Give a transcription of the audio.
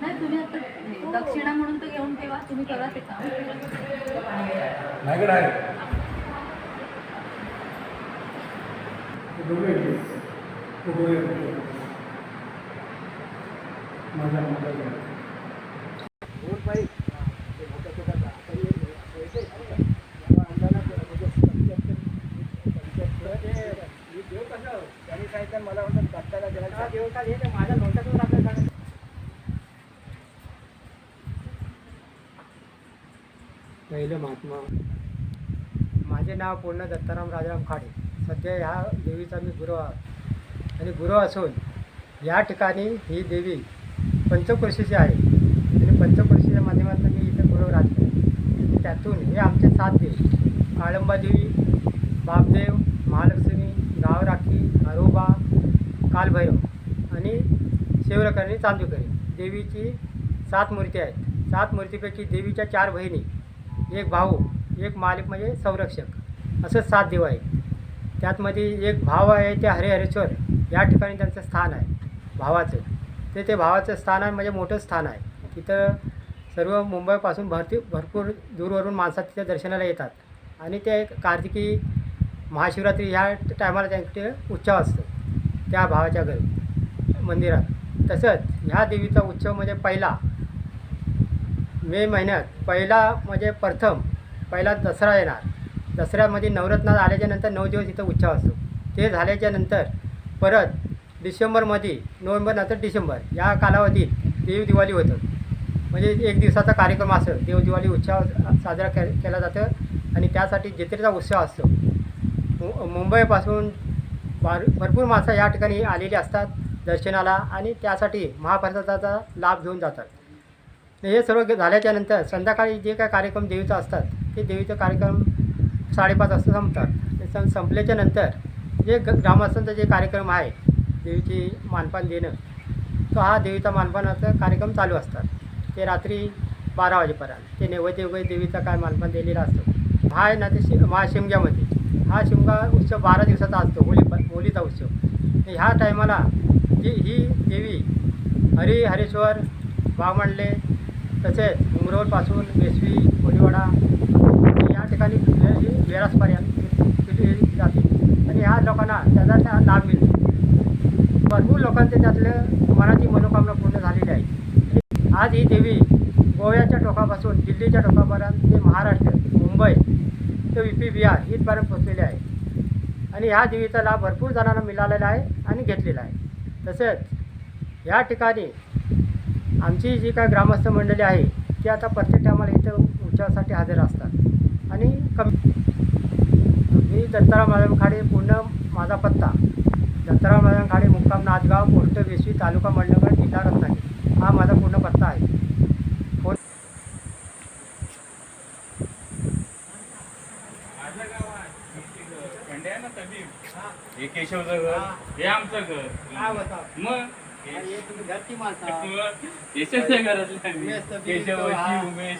नाही तुम्ही आता हे, दक्षिणा म्हणून तर घेऊन ठेवा तुम्ही करा ते काम. माझ्याकडे आहे ते दोघे आहेत. तो दोघे आहेत. माझा माझा घ्या. पहिलं महात्मा. माझे नाव पूर्ण दत्ताराम राजाराम खाडे. सध्या ह्या देवीचा मी गुरु आहे आणि गुरु असून या ठिकाणी ही देवी पंचकृषीची आहे. आणि पंचकृषीच्या माध्यमातून मी इथं गुरु राहते. त्यातून हे आमचे सात देव. आळंबादेवी बापदेव महालक्ष्मी गावराखी अरोबा कालभैरव आणि शिवरकर्णी चांदूकरी देवीची सात मूर्ती आहेत. सात मूर्तीपैकी देवीच्या चार बहिणी. एक भाऊ एक मालिक म्हणजे संरक्षक. असं सात देव आहे त्यातमध्ये एक भाव आहे ते हरिहरेश्वर. या ठिकाणी त्यांचं स्थान आहे भावाचं. ते ते भावाचं स्थान आहे म्हणजे मोठं स्थान आहे. तिथं सर्व मुंबईपासून भरती भरपूर दूरवरून माणसं तिथे दर्शनाला येतात. आणि ते एक कार्तिकी महाशिवरात्री ह्या टायमाला त्यांचे उत्सव असतो त्या भावाच्या घरी मंदिरात. तसंच ह्या देवीचा उत्सव म्हणजे पहिला मे महिन्यात पहिला म्हणजे प्रथम पहिला दसरा येणार. दसऱ्यामध्ये नवरत्न आल्याच्यानंतर नऊ दिवस इथं उत्सव असतो. ते झाल्याच्यानंतर परत डिसेंबरमध्ये नोव्हेंबर नंतर डिसेंबर या कालावधीत देव दिवाळी होतं. म्हणजे एक दिवसाचा कार्यक्रम असतो. देव दिवाळी उत्सव साजरा के केला जातं आणि त्यासाठी जत्रेचा उत्सव असतो. मु मुंबईपासून भर भरपूर माणसं या ठिकाणी आलेली असतात दर्शनाला आणि त्यासाठी महाप्रसादाचा लाभ घेऊन जातात. हे सर्व झाल्याच्यानंतर संध्याकाळी जे काय कार्यक्रम देवीचा असतात ते देवीचे कार्यक्रम साडेपाच वाजता संपतात. सं संपल्याच्या नंतर जे ग ग्रामस्थांचा जे कार्यक्रम आहे देवीची मानपान देणं तो हा देवीचा मानपानाचा कार्यक्रम चालू असतात. ते रात्री बारा वाजेपर्यंत. ते नैवेद्य वगैरे देवीचा काय मानपान दिलेला असतो. हा आहे ना ते शि महाशिमग्यामध्ये. हा शिमगा उत्सव बारा दिवसाचा असतो होळी होळीचा उत्सव. ह्या टायमाला जी ही देवी हरी हरेश्वर वाघमांडले तसेच उमरोलपासून बेसवी कोळीवाडा या ठिकाणी वेरासपर्यंत केली जाते. आणि ह्या लोकांना त्याचा त्या लाभ मिळतो. भरपूर लोकांचे त्यातलं मनाची मनोकामना पूर्ण झालेली आहे. आज ही देवी गोव्याच्या टोकापासून दिल्लीच्या टोकापर्यंत ते महाराष्ट्र मुंबई ते यू पी बिहार इथपर्यंत पोचलेले आहे. आणि ह्या देवीचा लाभ भरपूर जणांना मिळालेला आहे आणि घेतलेला आहे. तसेच या ठिकाणी आमची जी काय ग्रामस्थ मंडळी आहे ती आता प्रत्येक टायमाला इथं उत्सवासाठी हजर असतात. आणि कमी मी दत्ताराम माधव खाडे पूर्ण माझा पत्ता. दत्ताराम माधव खाडे मुक्काम नाचगाव पोस्ट वेसवी तालुका मंडळगड जिल्हा रत्नागिरी. हा माझा पूर्ण पत्ता आहे. हे केशवचं घर. हे आमचं घर. काय होता मग तुम्ही घरची माणसं केशवच्या घरातलं आम्ही. उमेश तर केशव बिलकुल, हा. उमेश